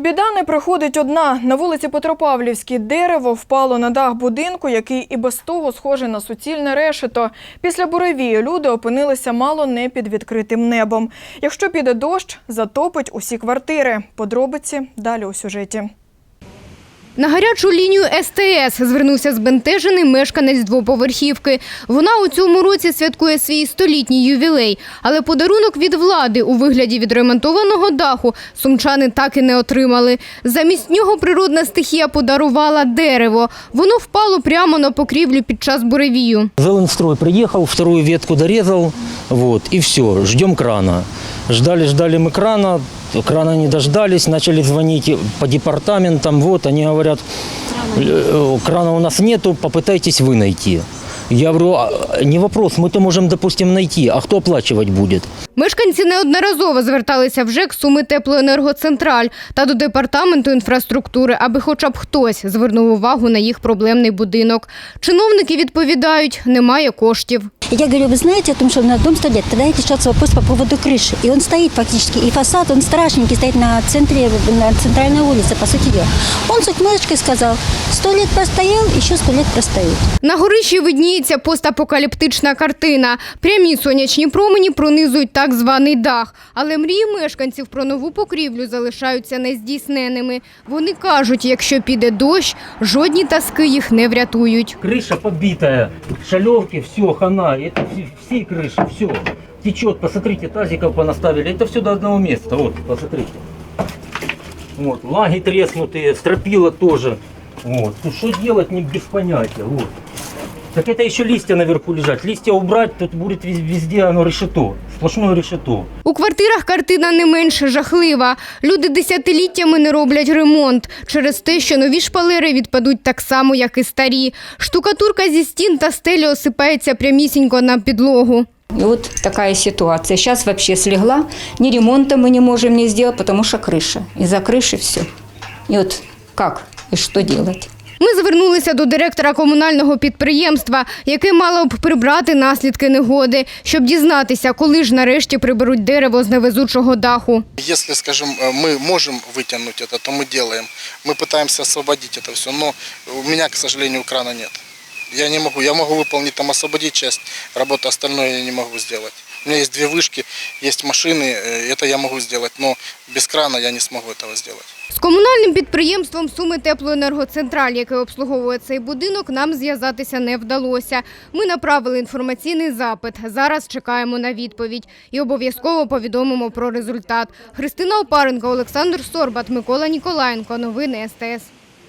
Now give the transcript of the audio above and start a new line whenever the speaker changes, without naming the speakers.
Біда не приходить одна. На вулиці Петропавлівській дерево впало на дах будинку, який і без того схожий на суцільне решето. Після буревії люди опинилися мало не під відкритим небом. Якщо піде дощ, затопить усі квартири. Подробиці далі у сюжеті.
На гарячу лінію СТС звернувся збентежений мешканець двоповерхівки. Вона у цьому році святкує свій столітній ювілей. Але подарунок від влади у вигляді відремонтованого даху сумчани так і не отримали. Замість нього природна стихія подарувала дерево. Воно впало прямо на покрівлю під час буревію.
Зеленстрой приехал, вторую ветку дорезал, вот, и все, ждем крана. Ждали, ждали мы крана, крана не дождались, начали звонить по департаментам, вот, они говорят, «Э, крана у нас нету, попытайтесь вы найти. Я говорю, «А, не вопрос, мы-то можем, допустим, найти, а кто оплачивать будет?
Мешканці неодноразово зверталися в ЖЕК Суми Теплоенергоцентраль та до департаменту інфраструктури, аби хоча б хтось звернув увагу на їх проблемний будинок. Чиновники відповідають, немає коштів.
Я говорю, вы знаете о том, что на дом 100 лет, тогда решается вопрос по поводу крыши. И он стоит фактически, и фасад, он страшненький, стоит на центре, на центральной улице, по сути дела. Он с ухмылочкой сказал, сто лет простоял, еще сто лет простоит.
На горищі видніється постапокаліптична картина. Прямі сонячні промені пронизують так званий дах. Але мрії мешканців про нову покрівлю залишаються нездійсненими. Вони кажуть, якщо піде дощ, жодні таски їх не врятують.
Крыша побитая, шалевки, все, хана, это все, всей крыши, все. Течет, посмотрите, тазиков понаставили, это все до одного места, вот, посмотрите. Вот, лаги треснутые, стропила тоже. Вот, ну что делать, не без понятия, вот. Так это еще листья наверху лежат. Листья убрать, тут будет вез- везде оно решето, сплошное решето.
У квартирах картина не менш жахлива. Люди десятиліттями не роблять ремонт через те, що нові шпалери відпадуть так само, як і старі. Штукатурка зі стін та стелі осипається прямісінько на підлогу.
И вот такая ситуация. Сейчас вообще слегла. Ни ремонта мы не можем не сделать, потому что крыша. Из-за крыши все. И вот как и что делать?
Ми звернулися до директора комунального підприємства, яке мало б прибрати наслідки негоди, щоб дізнатися, коли ж нарешті приберуть дерево з невезучого даху.
Если, скажем, э, мы можем вытянуть это, то мы делаем. Мы пытаемся освободить это все, но у меня, к сожалению, крана нет. Я не могу. Я могу выполнить там освободить часть работы, остальное я не могу сделать. У меня есть две вышки, есть машины, э, это я могу сделать, но без крана я не смогу этого сделать.
З комунальним підприємством Суми Теплоенергоцентраль, яке обслуговує цей будинок, нам зв'язатися не вдалося. Ми направили інформаційний запит. Зараз чекаємо на відповідь і обов'язково повідомимо про результат. Христина Опаренко, Олександр Сорбат, Микола Ніколаєнко. Новини СТС.